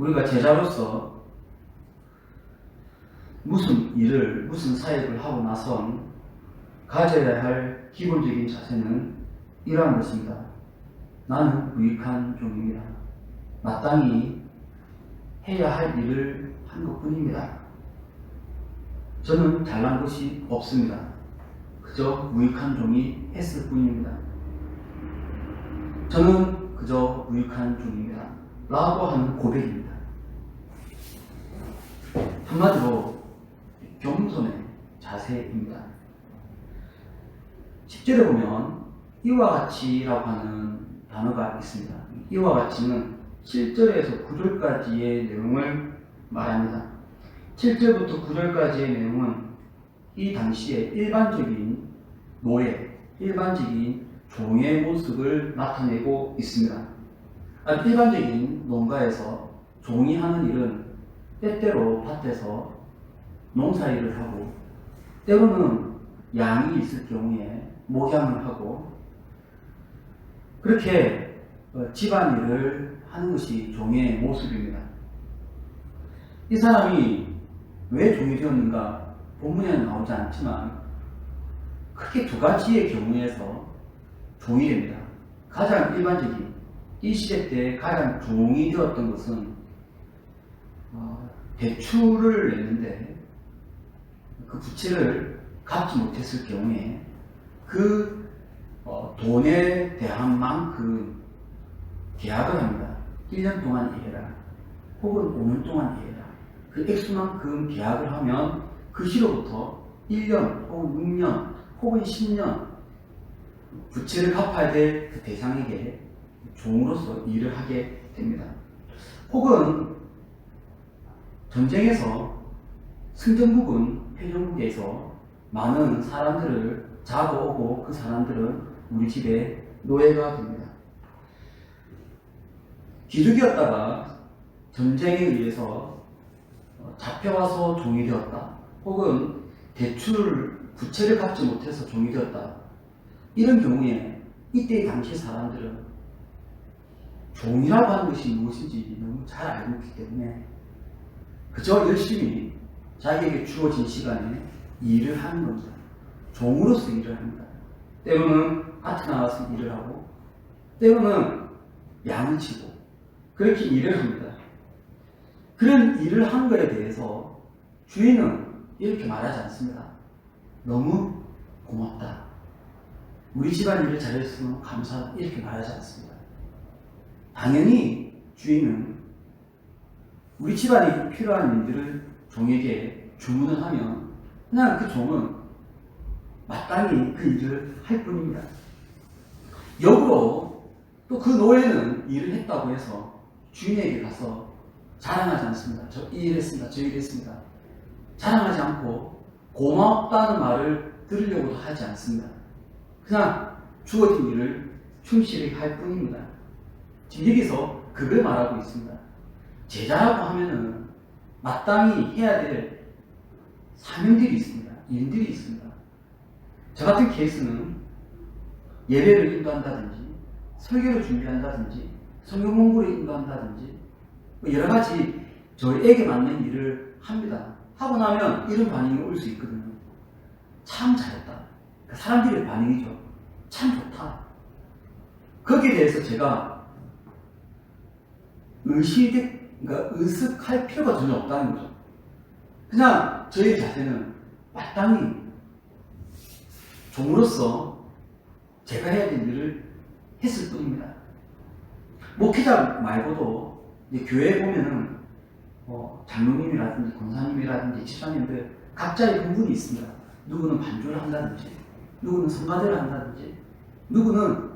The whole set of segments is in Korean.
우리가 제자로서 무슨 일을, 무슨 사역을 하고 나선 가져야 할 기본적인 자세는 이러한 것입니다. 나는 무익한 종입니다. 마땅히 해야 할 일을 한 것뿐입니다. 저는 잘난 것이 없습니다. 그저 무익한 종이 했을 뿐입니다. 저는 그저 무익한 종입니다. 라고 하는 고백입니다. 한마디로 겸손의 자세입니다. 10절에 보면 이와 같이라고 하는 단어가 있습니다. 이와 같이는 7절에서 9절까지의 내용을 말합니다. 7절부터 9절까지의 내용은 이 당시에 일반적인 노예, 일반적인 종의 모습을 나타내고 있습니다. 아, 일반적인 농가에서 종이 하는 일은 때때로 밭에서 농사일을 하고 때로는 양이 있을 경우에 목양을 하고 그렇게 어, 집안일을 하는 것이 종의 모습입니다. 이 사람이 왜 종이 되었는가 본문에는 나오지 않지만 크게 두 가지의 경우에서 종이 됩니다. 가장 일반적인 이 시대 때 가장 종이 되었던 것은 어, 대출을 냈는데 그 부채를 갚지 못했을 경우에 그 어, 돈에 대한 만큼 계약을 합니다. 1년 동안 일해라. 혹은 5년 동안 일해라. 그 액수만큼 계약을 하면 그 시로부터 1년 혹은 6년 혹은 10년 부채를 갚아야 될 그 대상에게 종으로서 일을 하게 됩니다. 혹은 전쟁에서 승전국은 패전국에서 많은 사람들을 잡아오고 그 사람들은 우리 집에 노예가 됩니다. 기죽이었다가 전쟁에 의해서 어, 잡혀와서 종이 되었다. 혹은 대출 부채를 갚지 못해서 종이 되었다. 이런 경우에 이때 당시 사람들은 종이라고 하는 것이 무엇인지 너무 잘 알고 있기 때문에 그저 열심히 자기에게 주어진 시간에 일을 하는 겁니다. 종으로서 일을 합니다. 때로는 밭에 나가서 일을 하고, 때로는 양을 치고, 그렇게 일을 합니다. 그런 일을 한 거에 대해서 주인은 이렇게 말하지 않습니다. 너무 고맙다. 우리 집안 일을 잘했으면 감사하다. 이렇게 말하지 않습니다. 당연히 주인은 우리 집안에 필요한 일들을 종에게 주문을 하면 그냥 그 종은 마땅히 그 일을 할 뿐입니다. 역으로 또 그 노예는 일을 했다고 해서 주인에게 가서 자랑하지 않습니다. 저 이 일 했습니다. 저 일 했습니다. 자랑하지 않고 고맙다는 말을 들으려고도 하지 않습니다. 그냥 주어진 일을 충실히 할 뿐입니다. 지금 여기서 그걸 말하고 있습니다. 제자라고 하면은 마땅히 해야 될 사명들이 있습니다. 일들이 있습니다. 저 같은 케이스는 예배를 인도한다든지, 설교를 준비한다든지, 성경 공부를 인도한다든지, 뭐 여러 가지 저에게 맞는 일을 합니다. 하고 나면 이런 반응이 올 수 있거든요. 참 잘했다. 그 사람들의 반응이죠. 참 좋다. 거기에 대해서 제가 의식, 그러니까 의식할 필요가 전혀 없다는 거죠. 그냥 저의 자세는 마땅히 종으로서 제가 해야 될 일을 했을 뿐입니다. 목회자 말고도 교회에 보면은 뭐 장로님이라든지 권사님이라든지 집사님들 각자의 부분이 있습니다. 누구는 반주를 한다든지, 누구는 성가대를 한다든지, 누구는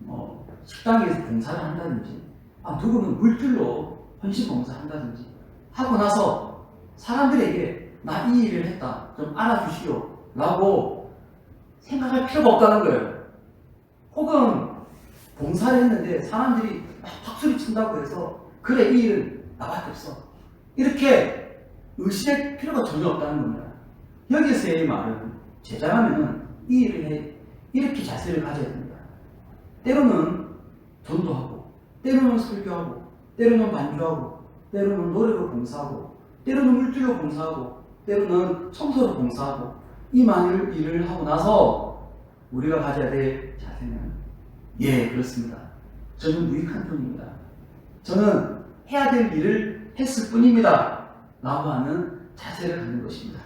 뭐 식당에서 봉사를 한다든지, 아 누구는 물질로 헌신 봉사 한다든지 하고 나서 사람들에게 나 이 일을 했다 좀 알아주시오 라고 생각할 필요가 없다는 거예요. 혹은 봉사를 했는데 사람들이 막 박수를 친다고 해서 그래 이 일은 나밖에 없어 이렇게 의식할 필요가 전혀 없다는 겁니다. 여기서의 말은 제자라면은 이 일을 해 이렇게 자세를 가져야 됩니다. 때로는 전도하고 때로는 설교하고 때로는 반주하고 때로는 노래로 봉사하고, 때로는 물질로 봉사하고, 때로는 청소로 봉사하고, 이 많은 일을 하고 나서 우리가 가져야 될 자세는 예, 그렇습니다. 저는 무익한 분입니다. 저는 해야 될 일을 했을 뿐입니다. 라고 하는 자세를 갖는 것입니다.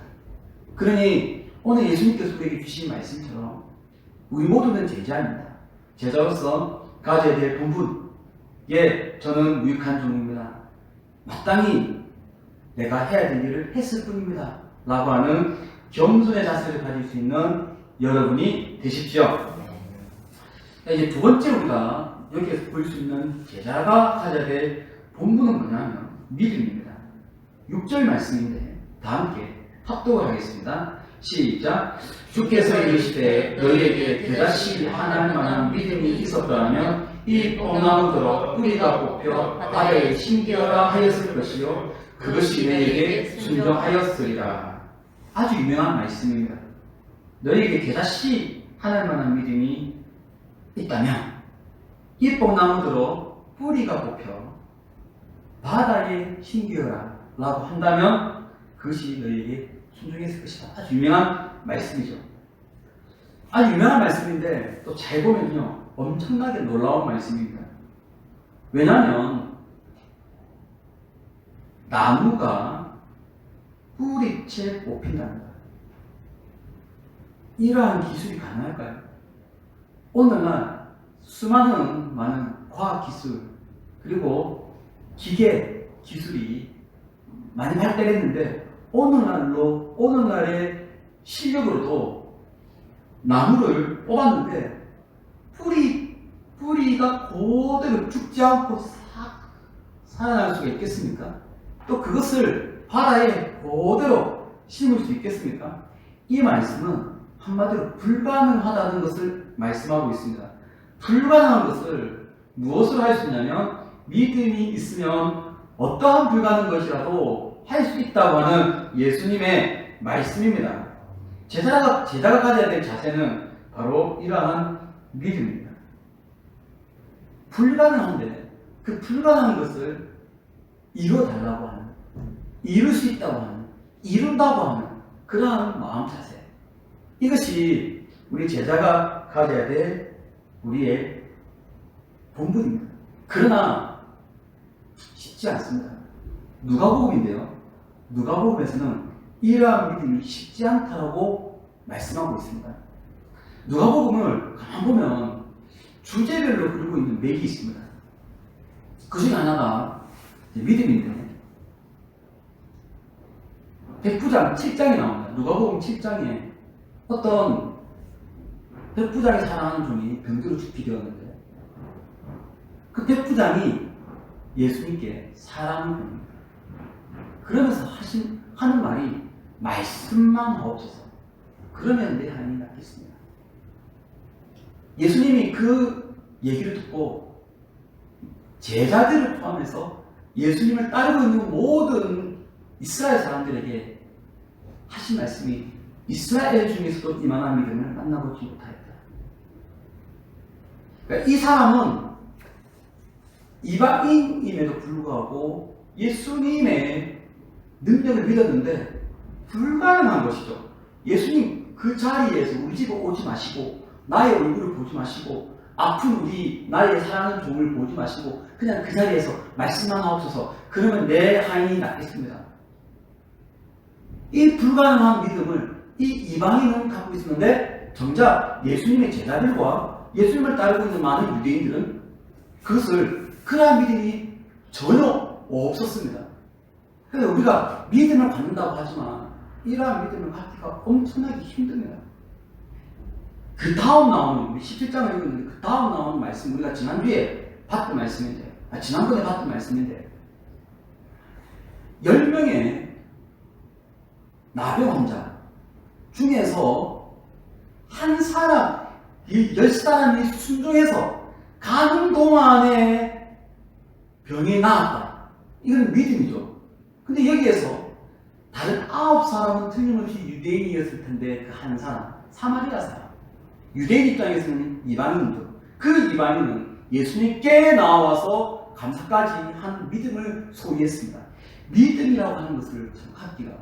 그러니 오늘 예수님께서 우리에게 주신 말씀처럼 우리 모두는 제자입니다. 제자로서 가져야 될 본분. 예, 저는 무익한 종입니다. 마땅히 내가 해야 될 일을 했을 뿐입니다. 라고 하는 겸손의 자세를 가질 수 있는 여러분이 되십시오. 이제 두 번째 우리가 여기에서 볼 수 있는 제자가 가져야 될 본분은 뭐냐면 믿음입니다. 6절 말씀인데 다 함께 합독을 하겠습니다. 시작. 주께서 이르시되 너희에게 대다시 하나님 만한 믿음이 있었더라면 이 뽕나무들어 뿌리가 뽑혀 바다에 심기어라 하였을 것이요 그것이 너희에게 순종하였으리라. 아주 유명한 말씀입니다. 너희에게 대다시 하나님 만한 믿음이 있다면 이 뽕나무들어 뿌리가 뽑혀 바다에 심기어라 라고 한다면 그것이 너희에게 순종했을 것이다. 아주 유명한 말씀이죠. 아주 유명한 말씀인데 또 잘 보면요 엄청나게 놀라운 말씀입니다. 왜냐하면 나무가 뿌리채 뽑힌답니다. 이러한 기술이 가능할까요? 오늘날 수많은 많은 과학 기술 그리고 기계 기술이 많이 발달했는데 오늘날로 오늘날의 실력으로도 나무를 뽑았는데 뿌리 뿌리가 그대로 죽지 않고 싹 살아날 수가 있겠습니까? 또 그것을 바다에 그대로 심을 수 있겠습니까? 이 말씀은 한마디로 불가능하다는 것을 말씀하고 있습니다. 불가능한 것을 무엇으로 할 수 있냐면 믿음이 있으면 어떠한 불가능한 것이라도 할 수 있다고 하는 예수님의 말씀입니다. 제자가, 제자가 가져야 될 자세는 바로 이러한 믿음입니다. 불가능한데 그 불가능한 것을 이뤄달라고 하는, 이룰 수 있다고 하는, 이룬다고 하는 그러한 마음 자세. 이것이 우리 제자가 가져야 될 우리의 본분입니다. 그러나 쉽지 않습니다. 누가복음인데요. 누가복음에서는 이러한 믿음이 쉽지 않다라고 말씀하고 있습니다. 누가복음을 가만 보면 주제별로 그리고 있는 맥이 있습니다. 그 중에 하나가 믿음인데 백부장 7장이 나옵니다. 누가복음 7장에 어떤 백부장이 사랑하는 종이 병들어 죽게 되었는데 그 백부장이 예수님께 사랑을 합니다. 그러면서 하신, 하는 말이 말씀만 하옵소서. 그러면 내 하나님이 낫겠습니다. 예수님이 그 얘기를 듣고 제자들을 포함해서 예수님을 따르고 있는 모든 이스라엘 사람들에게 하신 말씀이 이스라엘 중에서도 이만한 믿음을 만나보지 못하였다. 그러니까 이 사람은 이방인임에도 불구하고 예수님의 능력을 믿었는데 불가능한 것이죠. 예수님 그 자리에서 우리 집에 오지 마시고 나의 얼굴을 보지 마시고 아픈 우리 나의 사랑하는 종을 보지 마시고 그냥 그 자리에서 말씀만 하옵소서 그러면 내 하인이 낫겠습니다. 이 불가능한 믿음을 이 이방인은 갖고 있었는데 정작 예수님의 제자들과 예수님을 따르고 있는 많은 유대인들은 그것을 그러한 믿음이 전혀 없었습니다. 그래서 우리가 믿음을 갖는다고 하지만 이러한 믿음을 갖기가 엄청나게 힘듭니다. 그 다음 나오는 우리 17장을 읽었는데 그 다음 나오는 말씀 우리가 지난주에 봤던 말씀인데 아, 지난번에 봤던 말씀인데 10명의 나병 환자 중에서 한 사람, 이열 사람이 순종해서 가는 동안에 병이 나았다. 이건 믿음이죠. 근데 여기에서 다른 아홉 사람은 틀림없이 유대인이었을 텐데 그 한 사람, 사마리아 사람. 유대인 입장에서는 이방인이죠. 그 이방인은 예수님께 나와서 감사까지 한 믿음을 소유했습니다. 믿음이라고 하는 것을 참 갖기가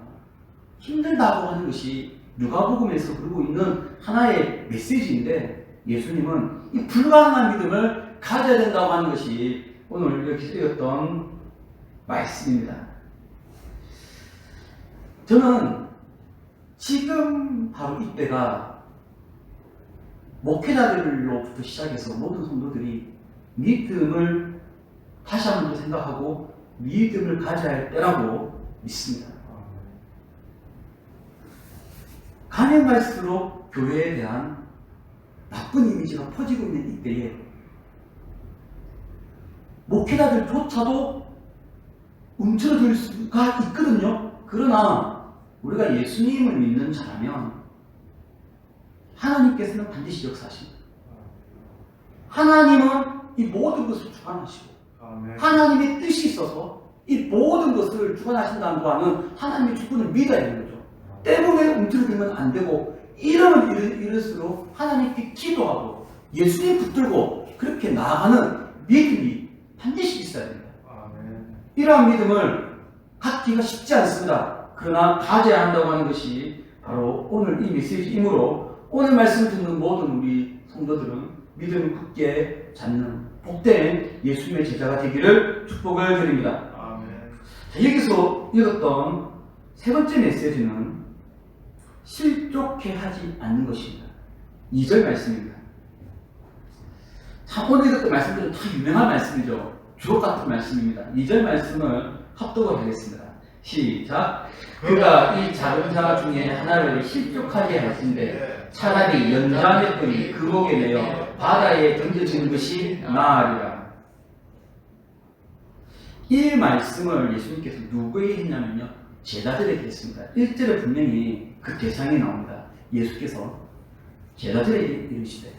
힘들다고 하는 것이 누가복음에서 그러고 있는 하나의 메시지인데 예수님은 이 불가능한 믿음을 가져야 된다고 하는 것이 오늘 여기 쓰였던 말씀입니다. 저는 지금 바로 이때가 목회자들로부터 시작해서 모든 성도들이 믿음을 다시 한 번 더 생각하고 믿음을 가져야 할 때라고 믿습니다. 가면 갈수록 교회에 대한 나쁜 이미지가 퍼지고 있는 이때에 목회자들조차도 움츠러들 수가 있거든요. 그러나 우리가 예수님을 믿는 자라면 하나님께서는 반드시 역사하십니다. 하나님은 이 모든 것을 주관하시고 아멘. 하나님의 뜻이 있어서 이 모든 것을 주관하신다는 거는 하나님의 주권을 믿어야 되는 거죠. 때문에 움츠러들면 안 되고 이러면 이럴, 이럴수록 하나님께 기도하고 예수님 붙들고 그렇게 나아가는 믿음이 반드시 있어야 됩니다. 아멘. 이러한 믿음을 갖기가 쉽지 않습니다. 그러나 가져야 한다고 하는 것이 바로 오늘 이 메시지이므로 오늘 말씀 듣는 모든 우리 성도들은 믿음을 굳게 잡는 복된 예수님의 제자가 되기를 축복을 드립니다. 아멘. 자, 여기서 읽었던 세 번째 메시지는 실족해 하지 않는 것입니다. 2절 말씀입니다. 참, 오늘 읽었던 말씀들은 다 유명한 말씀이죠. 주옥 같은 말씀입니다. 2절 말씀을 합독을 하겠습니다. 시작. 그가 이 작은 자 중에 하나를 실족하게 하신데 차라리 연자의 뿔이 그 목에 매여 바다에 던져지는 것이 나으리라. 이 말씀을 예수님께서 누구에게 했냐면요. 제자들에게 했습니다. 1절에 분명히 그 대상이 나옵니다. 예수께서 제자들에게 이르시되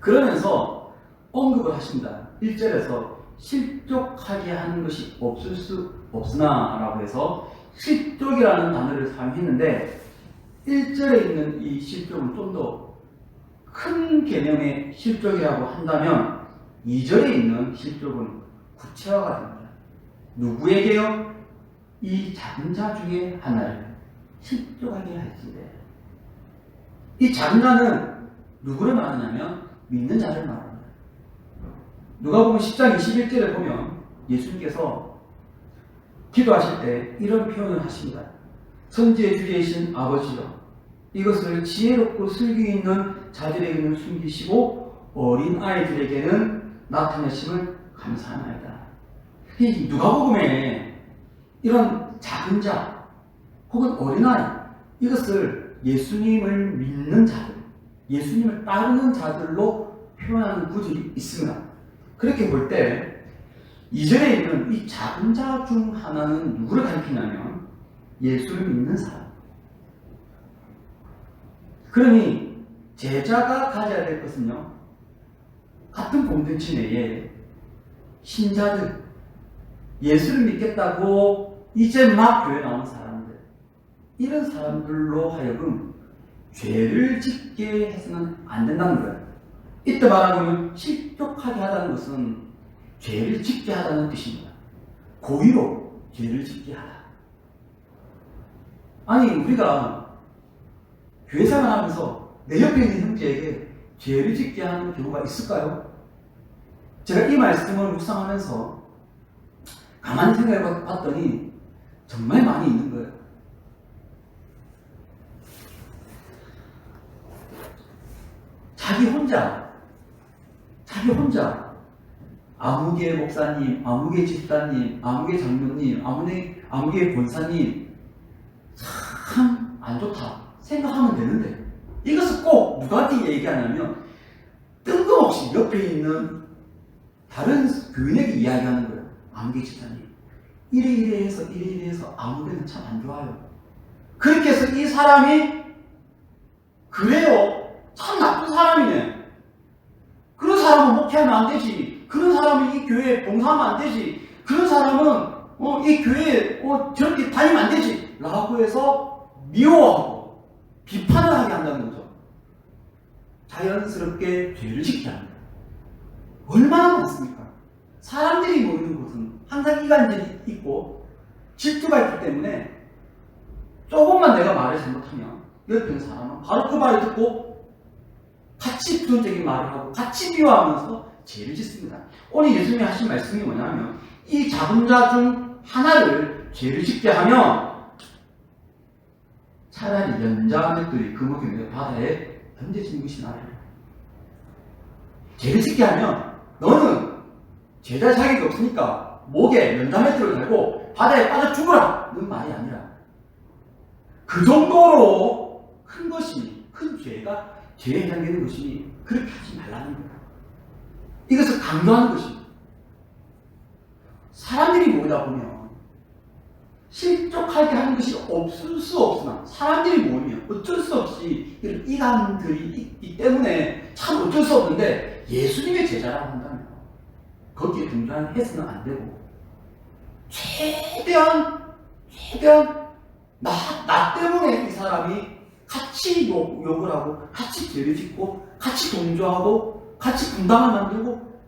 그러면서 언급을 하십니다. 1절에서 실족하게 하는 것이 없을 수 없으나 라고 해서 실족이라는 단어를 사용했는데 1절에 있는 이 실족은 좀더 큰 개념의 실족이라고 한다면 2절에 있는 실족은 구체화가 됩니다. 누구에게요? 이 작은 자 중에 하나를 실족하게 할지래. 이 작은 자는 누구를 말하냐면 믿는 자를 말합니다. 누가 보면 10장 21절에 보면 예수님께서 기도하실 때 이런 표현을 하십니다. 선지의 주제이신 아버지여 이것을 지혜롭고 슬기 있는 자들에게는 숨기시고 어린 아이들에게는 나타내심을 감사하나이다. 이 누가복음에 이런 작은 자 혹은 어린아이 이것을 예수님을 믿는 자들, 예수님을 따르는 자들로 표현하는 구절이 있습니다. 그렇게 볼 때 이절에 있는 이 작은 자 중 하나는 누구를 가리키냐면 예수를 믿는 사람. 그러니 제자가 가져야 될 것은요. 같은 공동체 내에 신자들, 예수를 믿겠다고 이제 막 교회 나온 사람들, 이런 사람들로 하여금 죄를 짓게 해서는 안 된다는 거예요. 이때 말하면 실족하게 하다는 것은 죄를 짓게 하다는 뜻입니다. 고의로 죄를 짓게 하다. 아니, 우리가 교회 생활 하면서 내 옆에 있는 형제에게 죄를 짓게 하는 경우가 있을까요? 제가 이 말씀을 묵상하면서 가만히 생각해 봤더니 정말 많이 있는 거예요. 자기 혼자, 자기 혼자, 아무개 목사님, 아무개 집사님, 아무개 장로님, 아무개, 아무개 본사님, 참 안 좋다 생각하면 되는데, 이것을 꼭 누구한테 얘기하냐면, 뜬금없이 옆에 있는 다른 교인에게 이야기하는 거예요. 아무개 집사님. 이래 이래 해서 이래 이래 해서 아무개는 참 안 좋아요. 그렇게 해서 이 사람이 그래요. 참 나쁜 사람이네. 그런 사람은 목회하면 안 되지. 그런 사람이 이 교회에 봉사하면 안 되지. 그런 사람은 어, 이 교회에 어, 저렇게 다니면 안 되지. 라고 해서 미워하고 비판을 하게 한다는 거죠. 자연스럽게 죄를 짓게 합니다. 얼마나 많습니까? 사람들이 모이는 곳은 항상 이간질이 있고 질투가 있기 때문에 조금만 내가 말을 잘못하면 옆에 있는 사람은 바로 그 말을 듣고 같이 부정적인 말을 하고 같이 비유하면서 죄를 짓습니다. 오늘 예수님이 하신 말씀이 뭐냐면 이 작은 자 중 하나를 죄를 짓게 하면 차라리 연자맷돌이 금옥에 바다에 던져지는 것이 나아요. 죄를 짓게 하면 너는 죄자 자격이 없으니까 목에 연자맷돌을 달고 바다에 빠져 죽어라! 는 말이 아니라 그 정도로 큰 것이 큰 죄가 죄에 해당되는 것이니 그렇게 하지 말라는 거야. 이것을 강조하는 것입니다. 사람들이 모이다 보면 실족하게 하는 것이 없을 수 없으나 사람들이 모이면 어쩔 수 없이 이런 이간들이 있기 때문에 참 어쩔 수 없는데 예수님의 제자라고 한다면 거기에 등장해서는 안 되고 최대한 최대한 나, 나 때문에 이 사람이 같이 욕, 욕을 하고 같이 죄를 짓고 같이 동조하고 같이 분당을 만들고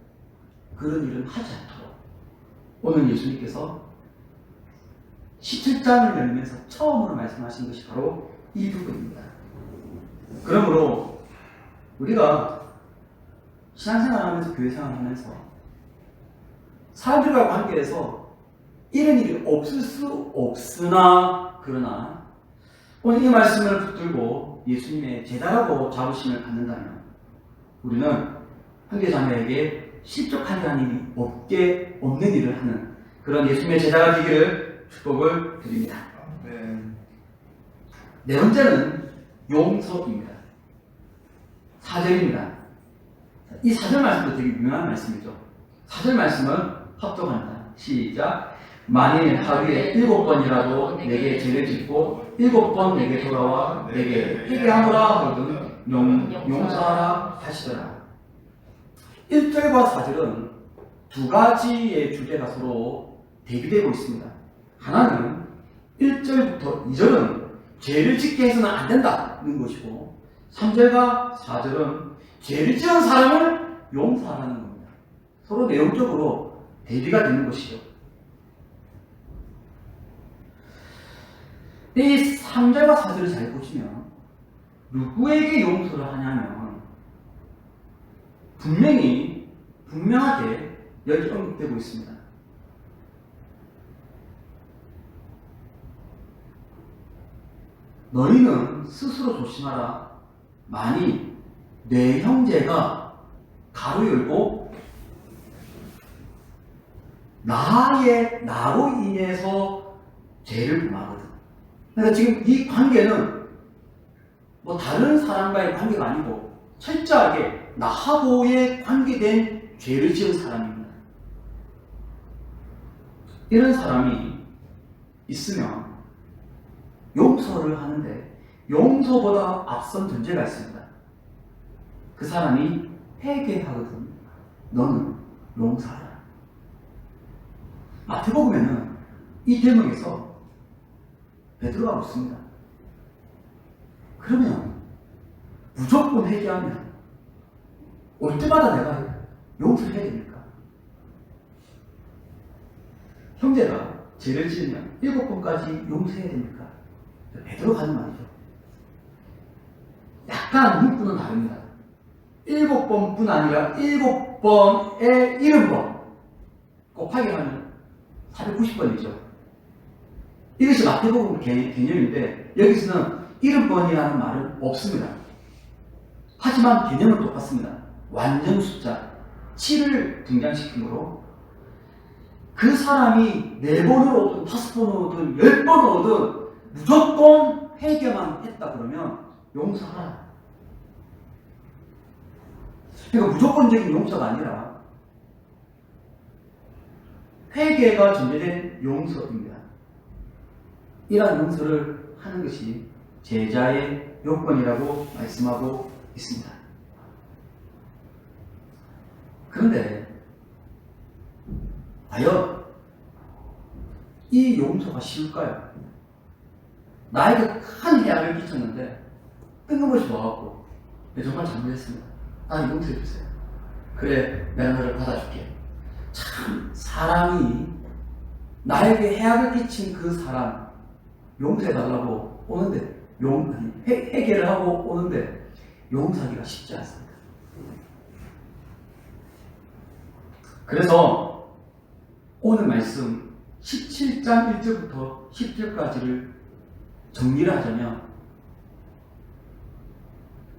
그런 일은 하지 않도록 오늘 예수님께서 17장을 열면서 처음으로 말씀하신 것이 바로 이 부분입니다. 그러므로 우리가 신앙생활 하면서 교회생활 하면서 사람들과 관계에서 이런 일이 없을 수 없으나 그러나 오늘 이 말씀을 붙들고 예수님의 제자라고 자부심을 갖는다면 우리는 형제 자매에게 실족한 자님이 없게 없는 일을 하는 그런 예수님의 제자가 되기를 축복을 드립니다. 네. 네 번째는 용서입니다. 사절입니다. 이 사절 말씀도 되게 유명한 말씀이죠. 사절 말씀은 합독합니다. 시작. 만일 하루에 일곱 번이라도 내게 죄를 짓고 일곱 번 내게 돌아와 내게 회개하노라 하거든 용, 용서하라 하시더라. 1절과 4절은 두 가지의 주제가 서로 대비되고 있습니다. 하나는 1절부터 2절은 죄를 짓게 해서는 안 된다는 것이고 3절과 4절은 죄를 지은 사람을 용서하라는 겁니다. 서로 내용적으로 대비가 되는 것이죠. 이 3절과 4절을 잘 보시면 누구에게 용서를 하냐면 분명히 분명하게 여기 언급되고 있습니다. 너희는 스스로 조심하라. 만이 내 형제가 가로 열고 나의 나로 인해서 죄를 범하거든. 그러니까 지금 이 관계는 뭐 다른 사람과의 관계가 아니고 철저하게 나하고의 관계된 죄를 지은 사람입니다. 이런 사람이 있으면 용서를 하는데 용서보다 앞선 전제가 있습니다. 그 사람이 회개하거든. 너는 용서하라. 마태복음에는 이 대목에서 베드로가 묻습니다. 그러면 무조건 회개하면 올 때마다 내가 용서해야 됩니까? 형제가 죄를 지으면 일곱 번까지 용서해야 됩니까? 베드로가 하는 말이죠. 약간 문구는 다릅니다. 일곱 번뿐 아니라 일곱 번에 일흔 번 곱하기 하면 490번이죠. 이것이 마태복음 개- 개념인데 여기서는 일흔 번이라는 말은 없습니다. 하지만 개념은 똑같습니다. 완전 숫자 7을 등장시킴으로 그 사람이 네 번을 오든 다섯 번을 오든 열 번을 오든 무조건 회개만 했다 그러면 용서하라. 그러니까 무조건적인 용서가 아니라 회개가 전제된 용서입니다. 이러한 용서를 하는 것이 제자의 요건이라고 말씀하고 있습니다. 그런데 과연 이 용서가 쉬울까요? 나에게 큰 해악을 끼쳤는데 뜬금없이 와갖고 내 정말 잘못했습니다. 나 용서해 주세요. 그래 내가 너를 받아줄게. 참 사람이 나에게 해악을 끼친 그 사람 용서해달라고 오는데 용 아니, 해, 해결을 하고 오는데 용서하기가 쉽지 않습니다. 그래서 오늘 말씀 17장 1절부터 10절까지를 정리를 하자면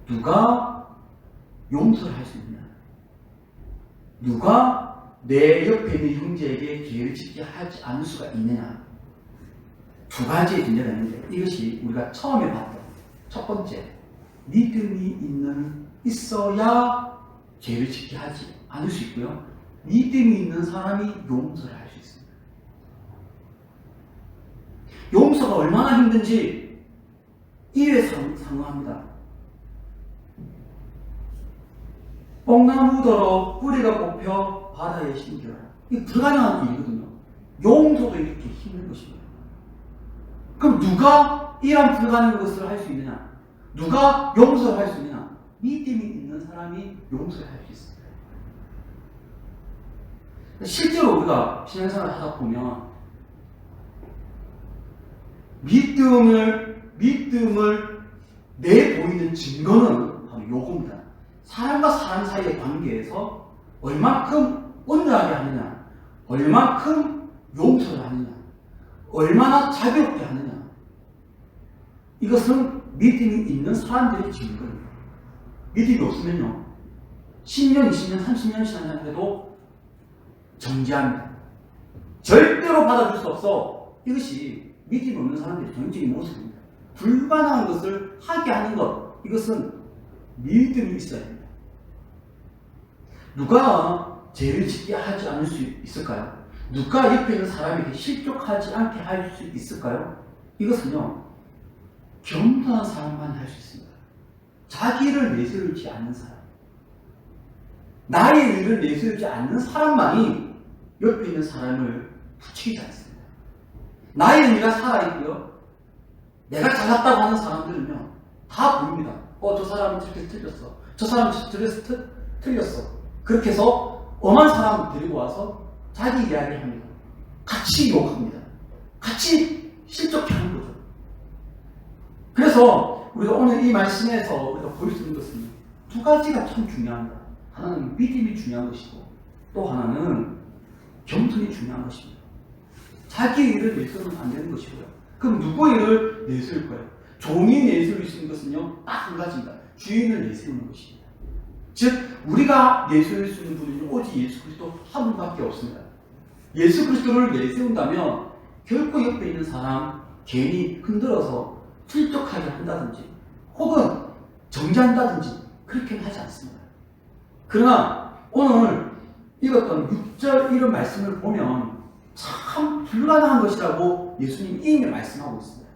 누가 용서를 할 수 있느냐? 누가 내 옆에 있는 형제에게 죄를 짓게 하지 않을 수가 있느냐? 두 가지의 문제가 있는데 이것이 우리가 처음에 봤던 첫 번째 믿음이 있는 있어야 죄를 짓게 하지 않을 수 있고요. 믿음이 있는 사람이 용서를 할 수 있습니다. 용서가 얼마나 힘든지 1회 상황합니다. 뽕나무더러 뿌리가 뽑혀 바다에 심겨라. 이 불가능한 일이거든요. 용서도 이렇게 힘든 것입니다. 그럼 누가 이런 불가능한 것을 할 수 있느냐? 누가 용서를 할 수 있느냐? 믿음이 있는 사람이 용서를 할 수 있습니다. 실제로 우리가 신앙생활을 하다 보면 믿음을 믿음을 내 보이는 증거는 바로 요겁니다. 사람과 사람 사이의 관계에서 얼만큼 온전하게 하느냐, 얼만큼 용서를 하느냐, 얼마나 자비롭게 하느냐. 이것은 믿음이 있는 사람들의 증거입니다. 믿음이 없으면요, 10년, 20년, 30년 신앙생활해도 정지합니다. 절대로 받아줄 수 없어. 이것이 믿음이 없는 사람들의 전적인 모습입니다. 불가능한 것을 하게 하는 것, 이것은 믿음이 있어야 됩니다. 누가 죄를 짓게 하지 않을 수 있을까요? 누가 옆에 있는 사람에게 실족하지 않게 할 수 있을까요? 이것은요, 겸손한 사람만 할 수 있습니다. 자기를 내세우지 않는 사람. 나의 일을 내세우지 않는 사람만이 옆에 있는 사람을 부추기지 않습니다. 나의 의가 살아있고요. 내가 잘났다고 하는 사람들은요, 다 보입니다. 어, 저 사람은 저렇게 틀렸어. 저 사람은 저렇게 틀, 틀렸어. 그렇게 해서 엄한 사람을 데리고 와서 자기 이야기를 합니다. 같이 욕합니다. 같이 실족해 하는 거죠. 그래서 우리가 오늘 이 말씀에서 우리가 볼 수 있는 것은 두 가지가 참 중요합니다. 하나는 믿음이 중요한 것이고 또 하나는 겸손이 중요한 것입니다. 자기 일을 내세우면 안 되는 것이고요. 그럼 누구 일을 내세울 거예요? 종이 내세울 수 있는 것은요, 딱 한 가지입니다. 주인을 내세우는 것입니다. 즉, 우리가 내세울 수 있는 분은 오직 예수 그리스도 한 분밖에 없습니다. 예수 그리스도를 내세운다면 결코 옆에 있는 사람 괜히 흔들어서 출적하게 한다든지 혹은 정지한다든지 그렇게는 하지 않습니다. 그러나 오늘 읽었던 6절 이런 말씀을 보면 참 불가능한 것이라고 예수님 이미 말씀하고 있습니다.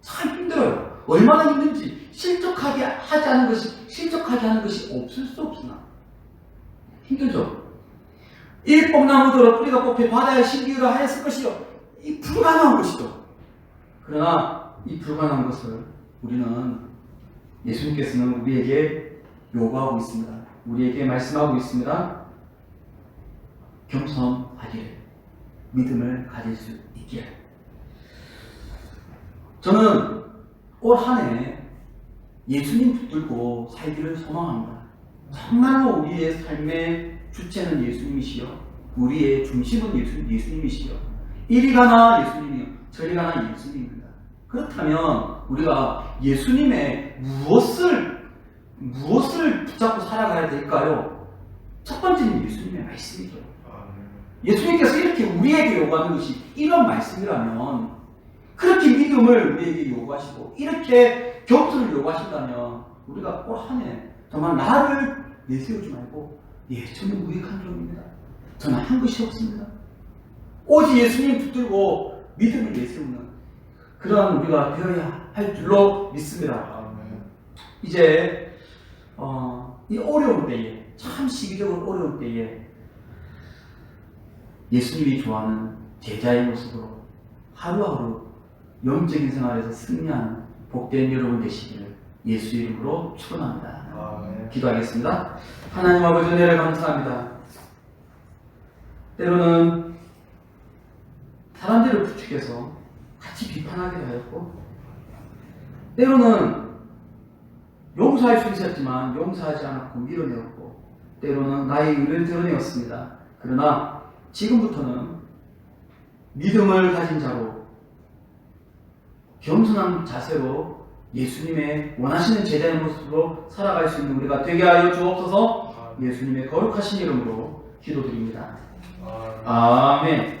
참 힘들어요. 얼마나 힘든지 실족하게 하지 않은 것이 실족하게 하는 것이 없을 수 없으나 힘들죠. 이 뽕나무더러 뿌리가 뽑혀 바다에 심기라 하였을 것이요. 이 불가능한 것이죠. 그러나 이 불가능한 것을 우리는 예수님께서는 우리에게 요구하고 있습니다. 우리에게 말씀하고 있습니다. 겸손하기를 믿음을 가질 수 있기를. 저는 올 한해 예수님 붙들고 살기를 소망합니다. 정말로 우리의 삶의 주체는 예수님이시여, 우리의 중심은 예수, 예수님이시여, 이리 가나 예수님이요, 저리 가나 예수님입니다. 그렇다면 우리가 예수님의 무엇을 무엇을 붙잡고 살아가야 될까요? 첫 번째는 예수님의 말씀이죠. 예수님께서 이렇게 우리에게 요구하는 것이 이런 말씀이라면 그렇게 믿음을 우리에게 요구하시고 이렇게 겸손을 요구하신다면 우리가 올한해 정말 나를 내세우지 말고 예 저는 무익한 종입니다. 저는 한 것이 없습니다. 오직 예수님 붙들고 믿음을 내세우는 그런 우리가 되어야 할 줄로 믿습니다. 이제 어, 이 어려운 때에 참 시기적으로 어려운 때에 예수님이 좋아하는 제자의 모습으로 하루하루 영적인 생활에서 승리하는 복된 여러분 되시기를 예수 이름으로 축원합니다. 기도하겠습니다. 하나님 아버지 은혜를 감사합니다. 때로는 사람들을 부추겨서 같이 비판하기도 하였고 때로는 용서할 수 있었지만 용서하지 않았고 밀어내었고 때로는 나의 의를 드러내었습니다. 그러나 지금부터는 믿음을 가진 자로 겸손한 자세로 예수님의 원하시는 제자의 모습으로 살아갈 수 있는 우리가 되게 하여 주옵소서 예수님의 거룩하신 이름으로 기도드립니다. 아, 아멘.